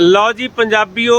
ਲਓ ਜੀ ਪੰਜਾਬੀਓ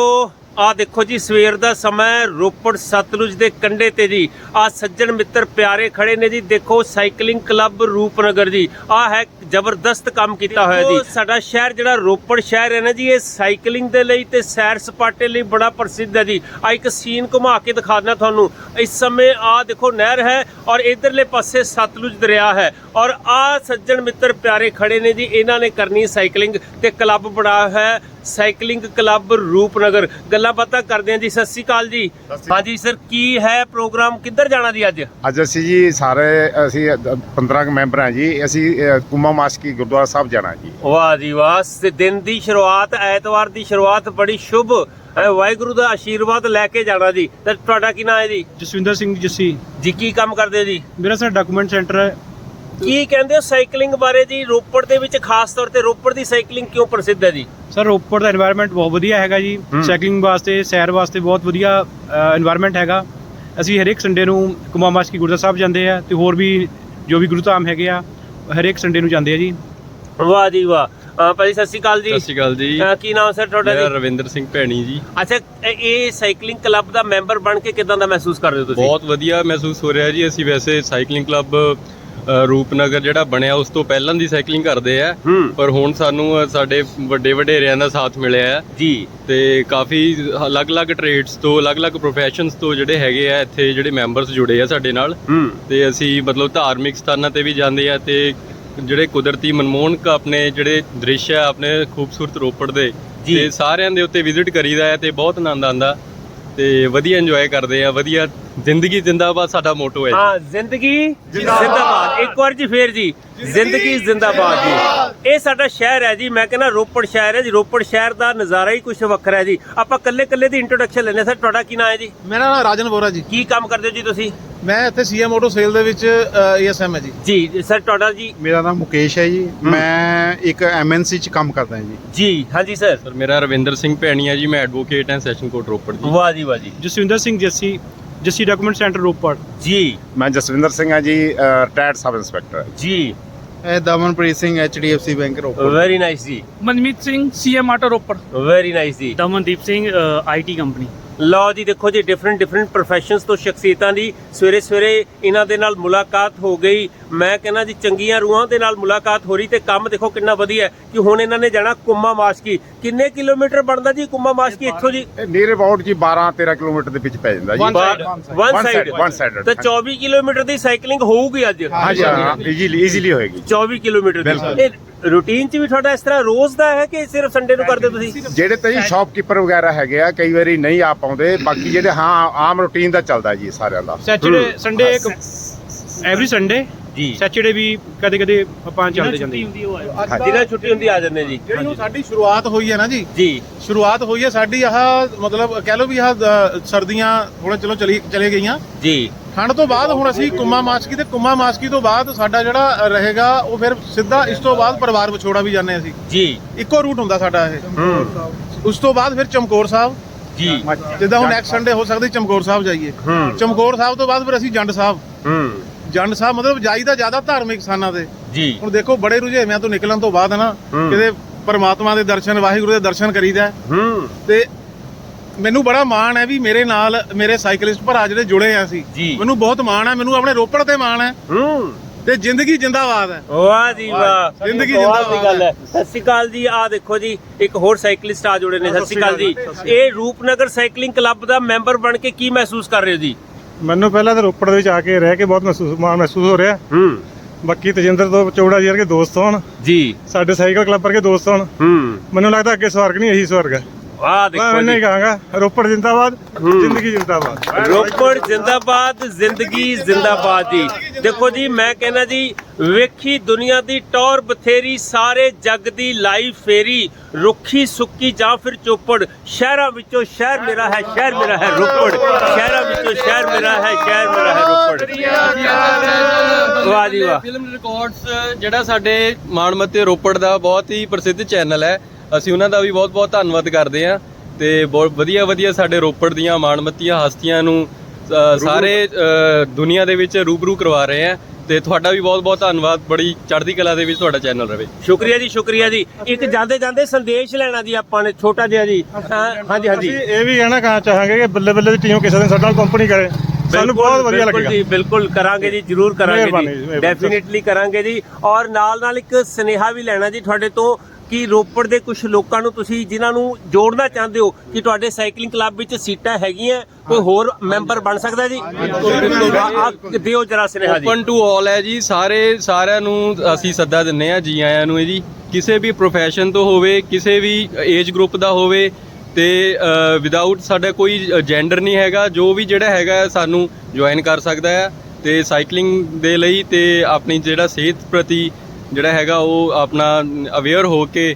ਆ ਦੇਖੋ ਜੀ ਸਵੇਰ ਦਾ ਸਮਾਂ ਹੈ, ਰੋਪੜ ਸਤਲੁਜ ਦੇ ਕੰਢੇ ਤੇ ਜੀ। ਆ ਸੱਜਣ ਮਿੱਤਰ ਪਿਆਰੇ ਖੜੇ ਨੇ ਜੀ ਦੇਖੋ ਸਾਈਕਲਿੰਗ ਕਲੱਬ ਰੂਪਨਗਰ ਜੀ। ਆ ਹੈ ਜ਼ਬਰਦਸਤ ਕੰਮ ਕੀਤਾ ਹੋਇਆ ਜੀ। ਸਾਡਾ ਸ਼ਹਿਰ ਜਿਹੜਾ ਰੋਪੜ ਸ਼ਹਿਰ ਹੈ ਨਾ ਜੀ ਇਹ ਸਾਈਕਲਿੰਗ ਦੇ ਲਈ ਤੇ ਸੈਰ ਸਪਾਟੇ ਲਈ ਬੜਾ ਪ੍ਰਸਿੱਧ ਹੈ ਜੀ। ਆ ਇੱਕ ਸੀਨ ਘੁਮਾ ਕੇ ਦਿਖਾਣਾ ਤੁਹਾਨੂੰ। ਇਸ ਸਮੇਂ ਆ ਦੇਖੋ ਨਹਿਰ ਹੈ ਔਰ ਇਧਰਲੇ ਪਾਸੇ ਸਤਲੁਜ ਦਰਿਆ ਹੈ ਔਰ ਆ ਸੱਜਣ ਮਿੱਤਰ ਪਿਆਰੇ ਖੜੇ ਨੇ ਜੀ ਇਹਨਾਂ ਨੇ ਕਰਨੀ ਸਾਈਕਲਿੰਗ ਤੇ ਕਲੱਬ ਬੜਾ ਹੈ ਸਾਈਕਲਿੰਗ ਕਲੱਬ ਰੂਪਨਗਰ। ਗੱਲਾਂ ਬਾਤਾਂ ਕਰਦੇ ਹਾਂ ਜੀ ਸਤਿ ਸ਼੍ਰੀ ਅਕਾਲ ਜੀ। ਹਾਂਜੀ ਸਰ ਕੀ ਹੈ ਪ੍ਰੋਗਰਾਮ? ਕਿੱਧਰ ਜਾਣਾ ਜੀ ਅੱਜ? ਅੱਜ ਅਸੀਂ ਜੀ ਸਾਰੇ ਅਸੀਂ 15 ਕੁ ਮੈਂਬਰ ਹਾਂ ਜੀ। ਅਸੀਂ ਕੁੰਮਾ ਮਾਸਕੀ ਗੁਰਦੁਆਰਾ ਸਾਹਿਬ ਜਾਣਾ ਜੀ। ਵਾਹ ਜੀ ਵਾਹ ਤੇ ਦਿਨ ਦੀ ਸ਼ੁਰੂਆਤ ਐਤਵਾਰ ਦੀ ਸ਼ੁਰੂਆਤ ਬੜੀ ਸ਼ੁਭ ਹੈ ਵਾਹਿਗੁਰੂ ਦਾ ਆਸ਼ੀਰਵਾਦ ਲੈ ਕੇ ਜਾਣਾ ਜੀ। ਤੇ ਤੁਹਾਡਾ ਕੀ ਨਾਮ ਹੈ ਜੀ? ਜਸਵਿੰਦਰ ਸਿੰਘ ਜੱਸੀ। ਜੀ ਕੀ ਕੰਮ ਕਰਦੇ ਜੀ? ਮੇਰਾ ਸਰ ਡਾਕੂਮੈਂਟ ਸੈਂਟਰ ਹੈ। ਕੀ ਕਹਿੰਦੇ ਹੋ ਸਾਈਕਲਿੰਗ ਬਾਰੇ ਜੀ? ਰੋਪੜ ਦੇ ਵਿੱਚ ਖਾਸ ਤੌਰ ਤੇ ਰੋਪੜ ਦੀ ਸਾਈਕਲਿੰਗ ਕਿਉਂ ਪ੍ਰਸਿੱਧ ਹੈ ਜੀ? ਸਰ ਰੋਪੜ ਦਾ এনवायरमेंट ਬਹੁਤ ਵਧੀਆ ਹੈਗਾ ਜੀ। ਸਾਈਕਲਿੰਗ ਵਾਸਤੇ ਸੈਰ ਵਾਸਤੇ ਬਹੁਤ ਵਧੀਆ এনवायरमेंट ਹੈਗਾ। ਅਸੀਂ ਹਰੇਕ ਸੰਡੇ ਨੂੰ ਕੁਮਾਮਾਸ਼ ਕੀ ਗੁਰਦੁਆਰਾ ਸਾਹਿਬ ਜਾਂਦੇ ਆ ਤੇ ਹੋਰ ਵੀ ਜੋ ਵੀ ਗੁਰੂ ਧਾਮ ਹੈਗੇ ਆ ਹਰੇਕ ਸੰਡੇ ਨੂੰ ਜਾਂਦੇ ਆ ਜੀ। ਵਾਹ ਜੀ ਵਾਹ। ਅ, ਭਾਜੀ ਸਤਿ ਸ਼੍ਰੀ ਅਕਾਲ ਜੀ। ਸਤਿ ਸ਼੍ਰੀ ਅਕਾਲ ਜੀ। ਕੀ ਨਾਮ ਸਰ ਤੁਹਾਡਾ ਮੇਰਾ ਜੀ ਰਵਿੰਦਰ ਸਿੰਘ ਭੈਣੀ ਜੀ। ਅੱਛਾ ਇਹ- ਇਹ ਸਾਈਕਲਿੰਗ ਕਲੱਬ ਦਾ ਮੈਂਬਰ ਬਣ ਕੇ ਕਿਦਾਂ ਦਾ ਮਹਿਸੂਸ ਕਰਦੇ ਹੋ ਤੁਸੀਂ? ਬਹੁਤ ਵਧੀਆ ਮਹਿਸੂਸ ਹੋ ਰਿਹਾ ਜੀ। ਅਸੀਂ ਵੈਸੇ ਸਾਈਕਲਿੰਗ ਕਲੱਬ ਰੂਪਨਗਰ ਜਿਹੜਾ ਬਣਿਆ ਉਸ ਤੋਂ ਪਹਿਲਾਂ ਦੀ ਸਾਈਕਲਿੰਗ ਕਰਦੇ ਆ। ਪਰ ਹੁਣ ਸਾਨੂੰ ਸਾਡੇ ਵੱਡੇ ਵਡੇਰਿਆਂ ਦਾ ਸਾਥ ਮਿਲਿਆ ਹੈ। ਜੀ। ਤੇ ਕਾਫੀ ਅਲੱਗ-ਅਲੱਗ ਟ੍ਰੇਡਸ ਤੋਂ ਅਲੱਗ-ਅਲੱਗ ਪ੍ਰੋਫੈਸ਼ਨਸ ਤੋਂ ਜਿਹੜੇ ਹੈਗੇ ਆ ਇੱਥੇ ਜਿਹੜੇ ਮੈਂਬਰਸ ਜੁੜੇ ਆ ਸਾਡੇ ਨਾਲ। ਤੇ ਅਸੀਂ ਮਤਲਬ ਧਾਰਮਿਕ ਸਥਾਨਾਂ ਤੇ ਵੀ ਜਾਂਦੇ ਆ ਤੇ ਜਿਹੜੇ ਕੁਦਰਤੀ ਮਨਮੋਹਨਕ ਆਪਣੇ ਜਿਹੜੇ ਦ੍ਰਿਸ਼ ਆ ਆਪਣੇ ਖੂਬਸੂਰਤ ਰੋਪੜ ਦੇ। ਤੇ ਸਾਰਿਆਂ ਦੇ ਉੱਤੇ ਵਿਜ਼ਿਟ ਕਰੀਦਾ ਹੈ ਤੇ ਬਹੁਤ ਆਨੰਦ ਆਂਦਾ ਤੇ ਵਧੀਆ ਇੰਜੋਏ ਕਰਦੇ ਆ ਵਧੀਆ ਜ਼ਿੰਦਗੀ ਜ਼ਿੰਦਾਬਾਦ ਸਾਡਾ ਮੋਟੋ ਹੈ। ਹਾਂ ਜ਼ਿੰਦਗੀ ਜ਼ਿੰਦਾਬਾਦ। ਇੱਕ ਵਾਰ ਜੀ ਫੇਰ ਜੀ। ਜ਼ਿੰਦਗੀ ਜ਼ਿੰਦਾਬਾਦ। ਜੀ। ਇਹ ਸਾਡਾ ਸ਼ਹਿਰ ਹੈ ਜੀ। ਮੈਂ ਕਹਿੰਦਾ ਰੋਪੜ ਸ਼ਹਿਰ ਹੈ ਜੀ। ਰੋਪੜ ਸ਼ਹਿਰ ਦਾ ਨਜ਼ਾਰਾ ਹੀ ਕੁਝ ਵੱਖਰਾ ਹੈ ਜੀ। ਆਪਾਂ ਕੱਲੇ ਕੱਲੇ ਦੀ ਇੰਟਰੋਡਕਸ਼ਨ ਲੈਣੇ ਸਰ ਤੁਹਾਡਾ ਕੀ ਨਾਮ ਹੈ ਜੀ? ਮੇਰਾ ਨਾਮ ਰਾਜਨ ਵੋਰਾ ਜੀ। ਕੀ ਕੰਮ ਕਰਦੇ ਹੋ ਜੀ ਤੁਸੀਂ? ਮੈਂ ਇੱਥੇ ਸੀਐਮ ਆਟੋ ਸੇਲ ਦੇ ਵਿੱਚ ਏਐਸਐਮ ਹੈ ਜੀ। ਜੀ ਸਰ ਤੁਹਾਡਾ ਜੀ? ਮੇਰਾ ਨਾਮ ਮੁਕੇਸ਼ ਹੈ ਜੀ। ਮੈਂ ਇੱਕ ਐਮਐਨਸੀ ਚ ਕੰਮ ਕਰਦਾ ਜੀ। ਜੀ ਹਾਂਜੀ ਸਰ। ਸਰ ਮੇਰਾ ਰਵਿੰਦਰ ਸਿੰਘ ਭੈਣੀ ਹੈ ਜੀ। ਮੈਂ ਐਡਵੋਕੇਟ ਹਾਂ ਸੈਸ਼ਨ ਕੋਰਟ ਰੋਪੜ ਜੀ। ਵਾਹ ਜੀ ਵਾਹ ਜੀ। Jaswinder Singh Jassi Jassi document centre Ropar. ਜੀ। ਮੈਂ ਜਸਵਿੰਦਰ ਸਿੰਘ ਹਾਂ ਜੀ ਰਿਟਾਇਰਡ ਸਬ ਇੰਸਪੈਕਟਰ। ਜੀ। ਇਹ Damanpreet Singh HDFC bank Ropar. Very nice ਜੀ। Manmeet Singh CM auto Ropar. Very nice ਜੀ। ਦਮਨਦੀਪ ਸਿੰਘ ਆਈਟੀ ਕੰਪਨੀ ਲਓ ਜੀ ਦੇਖੋ ਜੀ ਡਿਫਰੈਂਟ ਡਿਫਰੈਂਟ ਪ੍ਰੋਫੈਸ਼ਨਸ ਤੋਂ ਸ਼ਖਸੀਅਤਾਂ ਦੀ ਸਵੇਰੇ ਸਵੇਰੇ ਇਹਨਾਂ ਦੇ ਨਾਲ ਮੁਲਾਕਾਤ ਹੋ ਗਈ। ਮੈਂ ਕਹਿੰਦਾ ਜੀ ਚੰਗੀਆਂ ਰੂਹਾਂ ਦੇ ਨਾਲ ਮੁਲਾਕਾਤ ਹੋ ਰਹੀ ਤੇ ਕੰਮ ਦੇਖੋ ਕਿੰਨਾ ਵਧੀਆ ਕਿ ਹੁਣ ਇਹਨਾਂ ਨੇ ਜਾਣਾ ਕੁੰਮਾ ਮਾਸ਼ਕੀ ਕਿੰਨੇ ਕਿਲੋਮੀਟਰ ਬਣਦਾ ਜੀ ਕੁੰਮਾ ਮਾਸ਼ਕੀ ਇੱਥੋਂ ਜੀ? ਨੀਅਰ ਅਬਾਊਟ ਜੀ 12 13 ਕਿਲੋਮੀਟਰ ਦੇ ਵਿੱਚ ਪੈ ਜਾਂਦਾ ਜੀ। One One side side, one sided, ਤਾਂ ਹਾਂਜੀ। 24 ਕਿਲੋਮੀਟਰ ਦੀ ਸਾਈਕਲਿੰਗ ਹੋਊਗੀ ਅੱਜ? ਹਾਂ ਜੀ ਹਾਂ ਈਜ਼ੀਲੀ ਈਜ਼ੀਲੀ ਹੋਏਗੀ। 24 ਕਿਲੋਮੀਟਰ ਦੀ। ਰੂਟੀਨ ਚ ਵੀ ਤੁਹਾਡਾ ਇਸ ਤਰ੍ਹਾਂ ਰੋਜ਼ ਦਾ ਹੈ ਕਿ ਸਿਰਫ ਸੰਡੇ ਨੂੰ ਕਰਦੇ ਤੁਸੀਂ? ਜਿਹੜੇ ਤਾਂ ਜੀ ਸ਼ਾਪਕੀਪਰ ਵਗੈਰਾ ਹੈਗੇ ਆ ਕਈ ਵਾਰੀ ਨਹੀਂ ਆ ਪਾਉਂਦੇ ਬਾਕੀ ਜਿਹੜੇ ਹਾਂ ਆਮ ਰੂਟੀਨ ਦਾ ਚੱਲਦਾ ਜੀ ਸਾਰਿਆਂ ਦਾ। ਸੈਚਰਡੇ ਸੰਡੇ ਐਵਰੀ ਸੰਡੇ ਜੀ। ਸੈਚਰਡੇ ਵੀ ਕਦੇ ਕਦੇ ਆਪਾਂ ਚੱਲਦੇ ਜਾਂਦੇ ਜੀ ਜਿਹਨਾਂ ਛੁੱਟੀ ਹੁੰਦੀ ਆ ਜਾਂਦੇ ਜੀ। ਜਿਹੜੀ ਉਹ ਸਾਡੀ ਸ਼ੁਰੂਆਤ ਹੋਈ ਹੈ ਨਾ ਜੀ। ਜੀ। ਸ਼ੁਰੂਆਤ ਹੋਈ ਹੈ ਸਾਡੀ ਆਹ ਮਤਲਬ ਕਹਿ ਲਓ ਵੀ ਆਹ ਸਰਦੀਆਂ ਹੁਣ ਚਲੋ ਚਲੀ ਚਲੇ ਗਈਆਂ। ਜੀ। ਠੰਡ ਤੋਂ ਬਾਅਦ ਹੁਣ ਅਸੀਂ ਕੁੰਮਾ ਮਾਸਕੀ ਤੇ ਕੁੰਮਾ ਮਾਸਕੀ ਤੋਂ ਬਾਅਦ ਸਾਡਾ ਜਿਹੜਾ ਰਹੇਗਾ ਉਹ ਫਿਰ ਸਿੱਧਾ ਇਸ ਤੋਂ ਬਾਅਦ ਪਰਿਵਾਰ ਵਿਛੋੜਾ ਵੀ ਜਾਂਦੇ ਅਸੀਂ। ਜੀ। ਇੱਕੋ ਰੂਟ ਹੁੰਦਾ ਸਾਡਾ ਇਹ। ਹੂੰ। ਉਸ ਤੋਂ ਬਾਅਦ ਫਿਰ ਚਮਕੌਰ ਸਾਹਿਬ। ਜੀ। ਜਿੱਦਾਂ ਹੁਣ ਨੈਕਸਟ ਸੰਡੇ ਹੋ ਸਕਦੀ ਚਮਕੌਰ ਸਾਹਿਬ ਜਾਈਏ। ਹੂੰ। ਚਮਕੌਰ ਸਾਹਿਬ ਤੋਂ ਬਾਅਦ ਫਿਰ ਅਸੀਂ ਜੰਡ ਸਾਹਿਬ। ਹੂੰ। ਜੰਡ ਸਾਹਿਬ ਮਤਲਬ ਜਾਈਦਾ ਜ਼ਿਆਦਾ ਧਾਰਮਿਕ ਸਥਾਨਾਂ ਤੇ। ਜੀ। ਹੁਣ ਦੇਖੋ ਬੜੇ ਰੁਝੇਵਿਆਂ ਤੋਂ ਨਿਕਲਣ ਤੋਂ ਬਾਅਦ ਨਾ। ਕਿਤੇ ਪਰਮਾਤਮਾ ਦੇ ਦਰਸ਼ਨ ਵਾਹਿਗੁਰੂ ਦੇ ਦਰਸ਼ਨ ਕਰੀਦਾ ਹੂੰ। ਤੇ ਮੈਨੂੰ ਬੜਾ ਮਾਣ ਹੈ ਵੀ ਮੇਰੇ ਨਾਲ ਮੇਰੇ ਸਾਈਕਲਿਸਟ ਭਰਾ ਜਿਹੜੇ ਜੁੜੇ ਆ ਸੀ। ਮੈਨੂੰ ਬਹੁਤ ਮਾਣ ਹੈ ਮੈਨੂੰ ਆਪਣੇ ਰੋਪੜ ਤੇ ਮਾਣ ਹੈ। ਹੂੰ। ਤੇ ਜ਼ਿੰਦਗੀ ਜਿੰਦਾਬਾਦ ਹੈ। ਵਾਹ ਜੀ ਵਾਹ। ਜ਼ਿੰਦਗੀ ਕਮਾਲ ਦੀ ਜ਼ਿੰਦਾਬਾਦ ਗੱਲ ਹੈ। ਸਤਿ ਸ਼੍ਰੀ ਅਕਾਲ ਜੀ। ਆ ਦੇਖੋ ਜੀ ਇੱਕ ਹੋਰ ਸਾਈਕਲਿਸਟ ਆ ਜੁੜੇ ਨੇ। ਸਤਿ ਸ਼੍ਰੀ ਅਕਾਲ ਜੀ। ਇਹ ਰੂਪਨਗਰ ਸਾਈਕਲਿੰਗ ਕਲੱਬ ਦਾ ਮੈਂਬਰ ਬਣ ਕੇ ਕੀ ਮਹਿਸੂਸ ਕਰ ਰਹੇ ਹੋ ਜੀ? ਮੈਨੂੰ ਪਹਿਲਾਂ ਤਾਂ ਰੋਪੜ ਦੇ ਵਿੱਚ ਆ ਕੇ ਰਹਿ ਕੇ ਬਹੁਤ ਮਹਿਸੂਸ ਮਾਣ ਮਹਿਸੂਸ ਹੋ ਰਿਹਾ। ਹੂੰ। ਬਾਕੀ ਤਜਿੰਦਰ ਤੋਂ ਚੌੜਾ ਜੀ ਵਰਗੇ ਦੋਸਤ ਹੋਣ। ਜੀ। ਸਾਡੇ ਸਾਈਕਲ ਕਲੱਬ ਵਰਗੇ ਦੋਸਤ ਹੋਣ। ਹੂੰ। ਮੈਨੂੰ ਲੱਗਦਾ ਅੱਗੇ ਸਵਰਗ ਨਹੀਂ ਇਹੀ ਸਵਰਗ ਹੈ। ਵਾਹ ਮੈਂ ਦੇਖੋ ਉਹਨੇ ਹੀ ਜੀ। ਕਹਾਂਗਾ ਰੋਪੜ ਜਿੰਦਾਬਾਦ ਜ਼ਿੰਦਗੀ ਜਿੰਦਾਬਾਦ। ਰੋਪੜ ਜਿੰਦਾਬਾਦ ਜ਼ਿੰਦਗੀ ਜ਼ਿੰਦਾਬਾਦ ਜੀ। ਦੇਖੋ ਜੀ ਮੈਂ ਕਹਿੰਦਾ ਜੀ ਵੇਖੀ ਦੁਨੀਆ ਦੀ ਟੌਰ ਬਥੇਰੀ ਸਾਰੇ ਜੱਗ ਦੀ ਲਾਈ ਫੇਰੀ ਰੁੱਖੀ ਸੁੱਕੀ ਜਾਂ ਫਿਰ ਚੋਪੜ। ਸ਼ਹਿਰਾਂ ਵਿੱਚੋਂ ਸ਼ਹਿਰ ਮੇਰਾ ਹੈ ਸ਼ਹਿਰ ਮੇਰਾ ਹੈ ਰੋਪੜ। ਸ਼ਹਿਰਾਂ ਵਿੱਚੋਂ ਸ਼ਹਿਰ ਮੇਰਾ ਹੈ ਸ਼ਹਿਰ ਮੇਰਾ ਹੈ ਰੋਪੜ। ਵਾਹ ਜੀ ਵਾਹ। ਫਿਲਮ ਰਿਕਾਰਡਸ ਜਿਹੜਾ ਸਾਡੇ ਮਾਣਮੱਤੇ ਰੋਪੜ ਦਾ ਬਹੁਤ ਹੀ ਪ੍ਰਸਿੱਧ ਚੈਨਲ ਹੈ ਅਸੀਂ ਉਹਨਾਂ ਦਾ ਵੀ ਬਹੁਤ-ਬਹੁਤ ਧੰਨਵਾਦ ਕਰਦੇ ਹਾਂ ਤੇ ਬਹੁਤ ਵਧੀਆ ਵਧੀਆ ਸਾਡੇ ਰੋਪੜ ਦੀਆਂ ਮਾਣਮੱਤੀਆਂ ਹਸਤੀਆਂ ਨੂੰ ਸਾਰੇ ਦੁਨੀਆ ਦੇ ਵਿੱਚ ਰੂਬਰੂ ਕਰਵਾ ਰਹੇ ਆ ਤੇ ਤੁਹਾਡਾ ਵੀ ਬਹੁਤ ਬਹੁਤ ਧੰਨਵਾਦ। ਬੜੀ ਚੜ੍ਹਦੀ ਕਲਾ ਦੇ ਵਿੱਚ ਤੁਹਾਡਾ ਚੈਨਲ ਰਵੇ ਸ਼ੁਕਰੀਆ ਜੀ ਸ਼ੁਕਰੀਆ ਜੀ। ਇੱਕ ਜਾਂਦੇ ਜਾਂਦੇ ਸੰਦੇਸ਼ ਲੈਣਾ ਜੀ ਆਪਾਂ ਨੇ ਛੋਟਾ ਜਿਹਾ ਜੀ। ਹਾਂ, ਹਾਂਜੀ ਹਾਂਜੀ। ਅਸੀਂ ਇਹ ਵੀ ਕਹਿਣਾ ਕਹਾਂ ਚਾਹਾਂਗੇ ਕਿ ਬੱਲੇ ਬੱਲੇ ਦੀ ਟੀਮ ਕਿਸੇ ਦਿਨ ਸਾਡੇ ਨਾਲ ਕੰਪਨੀ ਕਰੇ। ਸਾਨੂੰ ਬਹੁਤ ਵਧੀਆ ਬਿਲਕੁਲ ਲੱਗੇਗਾ ਜੀ ਬਿਲਕੁਲ ਕਰਾਂਗੇ ਜੀ ਜਰੂਰ ਕਰਾਂਗੇ ਮਿਹਰਬਾਨੀ ਜੀ ਜੀ, ਮਿਹਰਬਾਨੀ। ਡੈਫੀਨਿਟਲੀ ਕਰਾਂਗੇ ਜੀ। ਔਰ ਨਾਲ ਨਾਲ ਇੱਕ ਸਨੇਹਾ ਵੀ ਲੈਣਾ ਜੀ ਤੁਹਾਡੇ ਤੋਂ। ਕਿ ਰੋਪੜ ਦੇ ਕੁਝ ਲੋਕਾਂ ਨੂੰ ਤੁਸੀਂ ਜਿਨ੍ਹਾਂ ਨੂੰ ਜੋੜਨਾ ਚਾਹੁੰਦੇ ਹੋ ਕਿ ਤੁਹਾਡੇ ਸਾਈਕਲਿੰਗ ਕਲੱਬ ਵਿੱਚ ਸੀਟਾਂ ਹੈਗੀਆਂ ਕੋਈ ਹੋਰ ਮੈਂਬਰ ਬਣ ਸਕਦਾ ਜੀ? ਦਿਓ ਜਰਾ ਸਨੇਹਾ ਜੀ। ਓਪਨ ਟੂ ਆਲ ਹੈ ਜੀ। ਸਾਰੇ ਸਾਰਿਆਂ ਨੂੰ ਅਸੀਂ ਸੱਦਾ ਦਿੰਨੇ ਆ ਜੀ ਆਇਆਂ ਨੂੰ ਜੀ। ਕਿਸੇ ਵੀ ਪ੍ਰੋਫੈਸ਼ਨ ਤੋਂ ਹੋਵੇ ਕਿਸੇ ਵੀ ਏਜ ਗਰੁੱਪ ਦਾ ਹੋਵੇ ਤੇ ਵਿਦਆਊਟ ਸਾਡਾ ਕੋਈ ਜੈਂਡਰ ਨਹੀਂ ਹੈਗਾ। ਜੋ ਵੀ ਜਿਹੜਾ ਹੈਗਾ ਸਾਨੂੰ ਜੁਆਇਨ ਕਰ ਸਕਦਾ ਹੈ। ਤੇ ਸਾਈਕਲਿੰਗ ਦੇ ਲਈ ਤੇ ਆਪਣੀ ਜਿਹੜਾ ਸਿਹਤ ਪ੍ਰਤੀ ਜਿਹੜਾ ਹੈਗਾ ਉਹ ਆਪਣਾ ਅਵੇਅਰ ਹੋ ਕੇ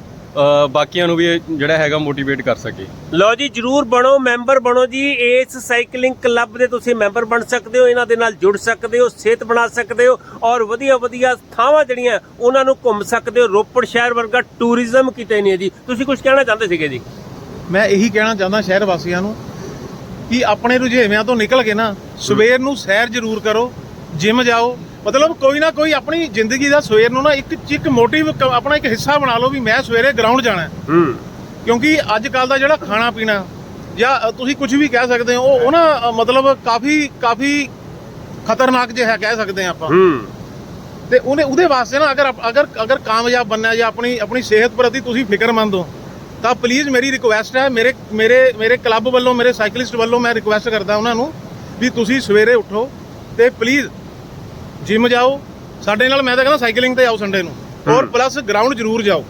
ਬਾਕੀਆਂ ਨੂੰ ਵੀ ਜਿਹੜਾ ਹੈਗਾ ਮੋਟੀਵੇਟ ਕਰ ਸਕੇ। ਲਓ ਜੀ ਜਰੂਰ ਬਣੋ ਮੈਂਬਰ ਬਣੋ ਜੀ। ਇਸ ਸਾਈਕਲਿੰਗ ਕਲੱਬ ਦੇ ਤੁਸੀਂ ਮੈਂਬਰ ਬਣ ਸਕਦੇ ਹੋ ਇਹਨਾਂ ਦੇ ਨਾਲ ਜੁੜ ਸਕਦੇ ਹੋ ਸਿਹਤ ਬਣਾ ਸਕਦੇ ਹੋ ਔਰ ਵਧੀਆ ਵਧੀਆ ਥਾਵਾਂ ਜਿਹੜੀਆਂ ਉਹਨਾਂ ਨੂੰ ਘੁੰਮ ਸਕਦੇ ਹੋ। ਰੋਪੜ ਸ਼ਹਿਰ ਵਰਗਾ ਟੂਰਿਜ਼ਮ ਕਿਤੇ ਨਹੀਂ ਹੈ ਜੀ। ਤੁਸੀਂ ਕੁਝ ਕਹਿਣਾ ਚਾਹੁੰਦੇ ਸੀਗੇ ਜੀ? ਮੈਂ ਇਹੀ ਕਹਿਣਾ ਚਾਹੁੰਦਾ ਸ਼ਹਿਰ ਵਾਸੀਆਂ ਨੂੰ ਕਿ ਆਪਣੇ ਰੁਝੇਵਿਆਂ ਤੋਂ ਨਿਕਲ ਕੇ ਨਾ ਸਵੇਰ ਨੂੰ ਸੈਰ ਜ਼ਰੂਰ ਕਰੋ ਜਿਮ ਜਾਓ ਮਤਲਬ ਕੋਈ ਨਾ ਕੋਈ ਆਪਣੀ ਜ਼ਿੰਦਗੀ ਦਾ ਸਵੇਰ ਨੂੰ ਨਾ ਇੱਕ ਇੱਕ ਮੋਟਿਵ ਆਪਣਾ ਇੱਕ ਹਿੱਸਾ ਬਣਾ ਲਓ ਵੀ ਮੈਂ ਸਵੇਰੇ ਗਰਾਊਂਡ ਜਾਣਾ ਹੈ। ਕਿਉਂਕਿ ਅੱਜ ਕੱਲ ਦਾ ਜਿਹੜਾ ਖਾਣਾ ਪੀਣਾ ਜਾਂ ਤੁਸੀਂ ਕੁਝ ਵੀ ਕਹਿ ਸਕਦੇ ਹੋ ਉਹ ਨਾ ਮਤਲਬ ਕਾਫੀ ਕਾਫੀ ਖਤਰਨਾਕ ਜਿਹਾ ਕਹਿ ਸਕਦੇ ਹਾਂ ਆਪਾਂ। ਹੂੰ। ਤੇ ਉਹਨੇ ਉਹਦੇ ਵਾਸਤੇ ਨਾ ਅਗਰ ਅਗਰ ਅਗਰ ਕਾਮਯਾਬ ਬਣਨਾ ਜਾਂ ਆਪਣੀ ਆਪਣੀ ਸਿਹਤ ਪ੍ਰਤੀ ਤੁਸੀਂ ਫਿਕਰਮੰਦ ਹੋ ਤਾਂ ਪਲੀਜ਼ ਮੇਰੀ ਰਿਕੁਐਸਟ ਹੈ ਮੇਰੇ ਮੇਰੇ ਮੇਰੇ ਕਲੱਬ ਵੱਲੋਂ ਮੇਰੇ ਸਾਈਕਲਿਸਟ ਵੱਲੋਂ ਮੈਂ ਰਿਕੁਐਸਟ ਕਰਦਾ ਉਹਨਾਂ ਨੂੰ ਵੀ ਤੁਸੀਂ ਸਵੇਰੇ ਉੱਠੋ ਤੇ ਪਲੀਜ਼ ਜਿਮ ਜਾਓ ਸਾਡੇ ਨਾਲ ਮੈਂ ਤਾਂ ਕਹਿੰਦਾ ਸਾਈਕਲਿੰਗ ਤੇ ਆਓ ਸੰਡੇ ਨੂੰ। ਔਰ ਪਲੱਸ ਗਰਾਊਂਡ ਜ਼ਰੂਰ ਜਾਓ।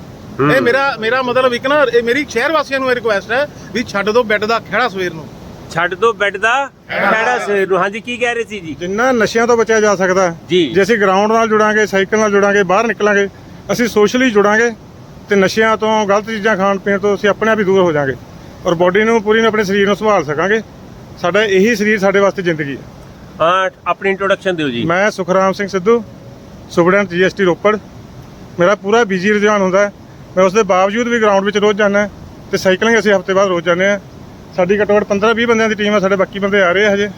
ਇਹ ਮੇਰਾ ਮੇਰਾ ਮਤਲਬ ਇੱਕ ਨਾ ਇਹ ਮੇਰੀ ਸ਼ਹਿਰ ਵਾਸੀਆਂ ਨੂੰ ਇਹ ਰਿਕੁਐਸਟ ਹੈ ਵੀ ਛੱਡ ਦਿਓ ਬੈੱਡ ਦਾ ਖਹਿੜਾ ਸਵੇਰ ਨੂੰ। ਛੱਡ ਦੋ ਬੈੱਡ ਦਾ ਖੜਾ ਸਵੇਰ ਨੂੰ। ਹਾਂਜੀ ਕੀ ਕਹਿ ਰਹੇ ਸੀ ਜੀ? ਜਿੰਨਾ ਨਸ਼ਿਆਂ ਤੋਂ ਬਚਿਆ ਜਾ ਸਕਦਾ ਹੈ, ਜੀ। ਜੇ ਅਸੀਂ ਗਰਾਊਂਡ ਨਾਲ ਜੁੜਾਂਗੇ ਸਾਈਕਲ ਨਾਲ ਜੁੜਾਂਗੇ ਬਾਹਰ ਨਿਕਲਾਂਗੇ ਅਸੀਂ ਸੋਸ਼ਲੀ ਜੁੜਾਂਗੇ ਤੇ ਨਸ਼ਿਆਂ ਤੋਂ ਗਲਤ ਚੀਜ਼ਾਂ ਖਾਣ ਪੀਣ ਤੋਂ ਅਸੀਂ ਆਪਣੇ ਆਪ ਹੀ ਦੂਰ ਹੋ ਜਾਾਂਗੇ। ਔਰ ਬਾਡੀ ਨੂੰ ਪੂਰੀ ਨੂੰ ਆਪਣੇ ਸਰੀਰ ਨੂੰ ਸੰਭਾਲ ਸਕਾਂਗੇ। ਸਾਡਾ ਇਹੀ ਸਰੀਰ ਸਾਡੇ ਵਾਸਤੇ ਜ਼ਿੰਦਗੀ ਹੈ। ਹਾਂ, ਆਪਣੀ ਇੰਟਰੋਡਕਸ਼ਨ ਦਿਓ ਜੀ। ਮੈਂ ਸੁਖਰਾਮ ਸਿੰਘ ਸਿੱਧੂ, ਸੁਪਰਡੈਂਟ ਜੀਐਸਟੀ ਰੋਪੜ। ਮੇਰਾ ਪੂਰਾ ਬਿਜ਼ੀ ਰੁਝਾਨ ਹੁੰਦਾ ਹੈ। ਮੈਂ ਉਸ ਦੇ ਬਾਵਜੂਦ ਵੀ ਗਰਾਊਂਡ ਵਿੱਚ ਰੋਜ਼ ਜਾਂਦਾ ਤੇ ਸਾਈਕਲਿੰਗ ਅਸੀਂ ਹਫ਼ਤੇ ਬਾਅਦ ਰੋਜ਼ ਜਾਂਦੇ ਹਾਂ। ਸਾਡੀ ਘੱਟੋ ਘੱਟ 15-20 ਬੰਦਿਆਂ ਦੀ ਟੀਮ ਹੈ ਸਾਡੇ ਬਾਕੀ ਬੰਦੇ ਆ ਰਹੇ ਆ ਹਜੇ।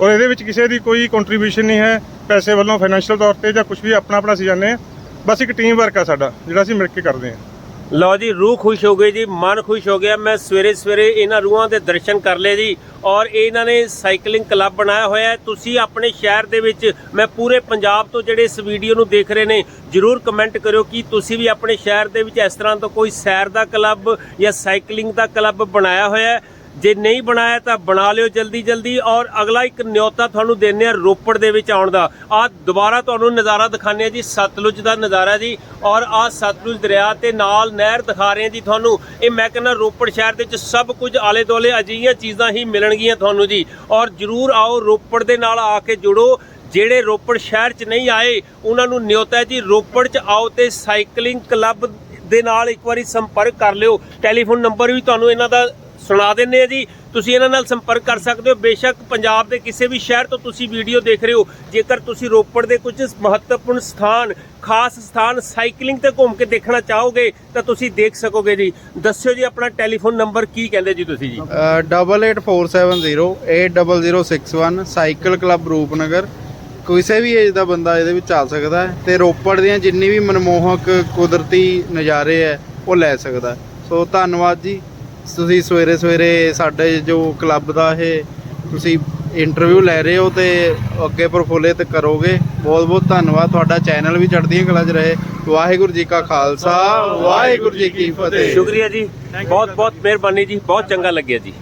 ਔਰ ਇਹਦੇ ਵਿੱਚ ਕਿਸੇ ਦੀ ਕੋਈ ਕੰਟਰੀਬਿਊਸ਼ਨ ਨਹੀਂ ਹੈ, ਪੈਸੇ ਵੱਲੋਂ ਫਾਈਨੈਂਸ਼ੀਅਲ ਤੌਰ ਤੇ ਜਾਂ ਕੁਝ ਵੀ ਆਪਣਾ ਆਪਣਾ ਅਸੀਂ ਜਾਂਦੇ ਹਾਂ। ਬਸ ਇੱਕ ਟੀਮ ਵਰਕ ਆ ਸਾਡਾ, ਜਿਹੜਾ ਅਸੀਂ ਮਿਲ ਕੇ ਕਰਦੇ ਹਾਂ। ਲਓ ਜੀ, ਰੂਹ ਖੁਸ਼ ਹੋ ਗਈ ਜੀ, ਮਨ ਖੁਸ਼ ਹੋ ਗਿਆ। ਮੈਂ ਸਵੇਰੇ ਸਵੇਰੇ ਇਹਨਾਂ ਰੂਹਾਂ ਦੇ ਦਰਸ਼ਨ ਕਰ ਲਏ ਜੀ ਔਰ ਇਹਨਾਂ ਨੇ ਸਾਈਕਲਿੰਗ ਕਲੱਬ ਬਣਾਇਆ ਹੋਇਆ ਹੈ। ਤੁਸੀਂ ਆਪਣੇ ਸ਼ਹਿਰ ਦੇ ਵਿੱਚ, ਮੈਂ ਪੂਰੇ ਪੰਜਾਬ ਤੋਂ ਜਿਹੜੇ ਇਸ ਵੀਡੀਓ ਨੂੰ ਦੇਖ ਰਹੇ ਨੇ, ਜਰੂਰ ਕਮੈਂਟ ਕਰਿਓ ਕਿ ਤੁਸੀਂ ਵੀ ਆਪਣੇ ਸ਼ਹਿਰ ਦੇ ਵਿੱਚ ਇਸ ਤਰ੍ਹਾਂ ਦਾ ਕੋਈ ਸੈਰ ਦਾ ਕਲੱਬ ਜਾਂ ਸਾਈਕਲਿੰਗ ਦਾ ਕਲੱਬ ਬਣਾਇਆ ਹੋਇਆ ਹੈ। ਜੇ ਨਹੀਂ ਬਣਾਇਆ ਤਾਂ ਬਣਾ ਲਿਓ ਜਲਦੀ ਜਲਦੀ ਔਰ ਅਗਲਾ ਇੱਕ ਨਿਯੋਤਾ ਤੁਹਾਨੂੰ ਦਿੰਦੇ ਆ ਰੋਪੜ ਦੇ ਵਿੱਚ ਆਉਣ ਦਾ। ਆ ਦੁਬਾਰਾ ਤੁਹਾਨੂੰ ਨਜ਼ਾਰਾ ਦਿਖਾਣੇ ਆ ਜੀ, ਸਤਲੁਜ ਦਾ ਨਜ਼ਾਰਾ ਜੀ ਔਰ ਆ ਸਤਲੁਜ ਦਰਿਆ ਤੇ ਨਾਲ ਨਹਿਰ ਦਿਖਾ ਰਹੇ ਆ ਜੀ ਤੁਹਾਨੂੰ। ਇਹ ਮੈਂ ਕਹਿੰਦਾ ਰੋਪੜ ਸ਼ਹਿਰ ਦੇ ਵਿੱਚ ਸਭ ਕੁਝ ਆਲੇ ਦੁਆਲੇ ਅਜਿਹੀਆਂ ਚੀਜ਼ਾਂ ਹੀ ਮਿਲਣਗੀਆਂ ਤੁਹਾਨੂੰ ਜੀ। ਔਰ ਜਰੂਰ ਆਓ ਰੋਪੜ ਦੇ ਨਾਲ ਆ ਕੇ ਜੁੜੋ। ਜਿਹੜੇ ਰੋਪੜ ਸ਼ਹਿਰ 'ਚ ਨਹੀਂ ਆਏ, ਉਹਨਾਂ ਨੂੰ ਨਿਯੋਤਾ ਜੀ। ਰੋਪੜ 'ਚ ਆਓ ਤੇ ਸਾਈਕਲਿੰਗ ਕਲੱਬ ਦੇ ਨਾਲ ਇੱਕ ਵਾਰੀ ਸੰਪਰਕ ਕਰ ਲਿਓ। ਟੈਲੀਫੋਨ ਨੰਬਰ ਵੀ ਤੁਹਾਨੂੰ ਇਹਨਾਂ ਦਾ ਸੁਣਾ ਦਿੰਨੇ ਆ ਜੀ। ਤੁਸੀਂ ਇਹਨਾਂ ਨਾਲ ਸੰਪਰਕ ਕਰ ਸਕਦੇ ਹੋ। ਬੇਸ਼ੱਕ ਪੰਜਾਬ ਦੇ ਕਿਸੇ ਵੀ ਸ਼ਹਿਰ ਤੋਂ ਤੁਸੀਂ ਵੀਡੀਓ ਦੇਖ ਰਹੇ ਹੋ। ਜੇਕਰ ਤੁਸੀਂ ਰੋਪੜ ਦੇ ਕੁਝ ਮਹੱਤਵਪੂਰਨ ਸਥਾਨ, ਖਾਸ ਸਥਾਨ ਸਾਈਕਲਿੰਗ ਤੇ ਘੁੰਮ ਕੇ ਦੇਖਣਾ ਚਾਹੋਗੇ, ਤਾਂ ਤੁਸੀਂ ਦੇਖ ਸਕੋਗੇ ਜੀ। ਦੱਸਿਓ ਜੀ ਆਪਣਾ ਟੈਲੀਫੋਨ ਨੰਬਰ ਕੀ ਕਹਿੰਦੇ ਜੀ ਤੁਸੀਂ ਜੀ? Double eight four seven zero eight double zero six one cycle club Rupnagar. ਕਿਸੇ ਵੀ ਏਜ ਦਾ ਬੰਦਾ ਇਹਦੇ ਵਿੱਚ ਆ ਸਕਦਾ ਹੈ ਤੇ ਰੋਪੜ ਦੀਆਂ ਜਿੰਨੀ ਵੀ ਮਨਮੋਹਕ ਕੁਦਰਤੀ ਨਜ਼ਾਰੇ ਹੈ, ਉਹ ਲੈ ਸਕਦਾ ਸੋ ਧੰਨਵਾਦ ਜੀ। ਤੁਸੀਂ ਸਵੇਰੇ ਸਵੇਰੇ ਸਾਡੇ ਜੋ ਕਲੱਬ ਦਾ ਇਹ ਤੁਸੀਂ ਇੰਟਰਵਿਊ ਲੈ ਰਹੇ ਹੋ ਤੇ ਅੱਗੇ ਪ੍ਰਫੁੱਲਿਤ ਕਰੋਗੇ। ਬਹੁਤ ਬਹੁਤ ਧੰਨਵਾਦ। ਤੁਹਾਡਾ ਚੈਨਲ ਵੀ ਚੜ੍ਹਦੀਆਂ ਕਲਾ 'ਚ ਰਹੇ। ਵਾਹਿਗੁਰੂ ਜੀ ਕਾ ਖਾਲਸਾ। ਵਾਹਿਗੁਰੂ ਜੀ ਕੀ ਫਤਿਹ। ਸ਼ੁਕਰੀਆ ਜੀ। ਬਹੁਤ ਬਹੁਤ ਮਿਹਰਬਾਨੀ ਜੀ। ਬਹੁਤ ਚੰਗਾ ਲੱਗਿਆ ਜੀ।